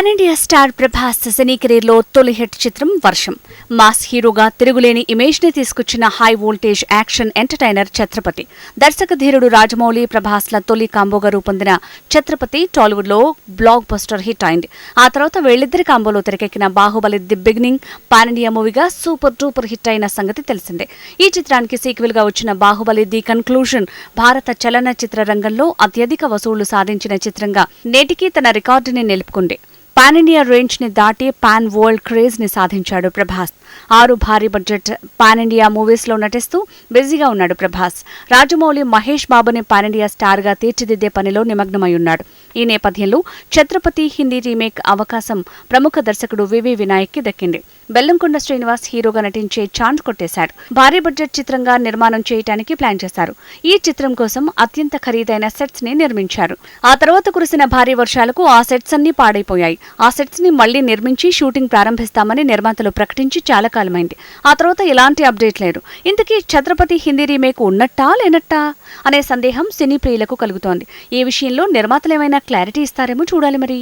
Pan India star Prabhas cine కెరీర్లో తొలి hit చిత్రం వర్షం. మాస్ హీరోగా తిరుగులేని ఇమేజ్ని తీసుకొచ్చిన high voltage action entertainer Chatrapathi. దర్శక ధీరుడు రాజమౌళి ప్రభాస్ ల తొలి కాంబోగా రూపొందిన ఛత్రపతి టాలీవుడ్లో బ్లాక్ బస్టర్ హిట్ అయింది. ఆ తర్వాత వీళ్ళిద్దరి కాంబోలో తెరకెక్కిన Baahubali the beginning pan India మూవీగా super duper hit అయిన సంగతి తెలిసిందే. ఈ చిత్రానికి సీక్వెల్గా వచ్చిన బాహుబలి ది కన్క్లూషన్ భారత చలనచిత్ర రంగంలో అత్యధిక వసూళ్ళు సాధించిన చిత్రంగా నేటికీ తన రికార్డుని నిలుపుకుంది. పాన్ ఇండియా రేంజ్ని దాటి పాన్ వరల్డ్ క్రేజ్ని సాధించాడు ప్రభాస్. ఆరు భారీ బడ్జెట్ పాన్ ఇండియా మూవీస్లో నటిస్తూ బిజీగా ఉన్నాడు ప్రభాస్. రాజమౌళి మహేష్ బాబుని పాన్ ఇండియా స్టార్గా తీర్చిదిద్దే పనిలో నిమగ్నమై ఉన్నాడు. ఈ నేపథ్యంలో ఛత్రపతి హిందీ రీమేక్ అవకాశం ప్రముఖ దర్శకుడు వివి వినాయక్కి దక్కింది. బెల్లంకొండ శ్రీనివాస్ హీరోగా నటించే ఛాన్స్ కొట్టేశాడు. భారీ బడ్జెట్ చిత్రంగా నిర్మాణం చేయడానికి ప్లాన్ చేశారు. ఈ చిత్రం కోసం అత్యంత ఖరీదైన సెట్స్ని నిర్మించారు. ఆ తర్వాత కురిసిన భారీ వర్షాలకు ఆ సెట్స్ అన్ని పాడైపోయాయి. ఆ సెట్స్ని మళ్ళీ నిర్మించి షూటింగ్ ప్రారంభిస్తామని నిర్మాతలు ప్రకటించి చాలా కాలమైంది. ఆ తర్వాత ఎలాంటి అప్డేట్ లేదు. ఇంతకీ ఛత్రపతి హిందీ రీమేక్ ఉన్నట్టా లేనట్టా అనే సందేహం సినీ ప్రియులకు కలుగుతోంది. ఈ విషయంలో నిర్మాతలు ఏమైనా క్లారిటీ ఇస్తారేమో చూడాలి మరి.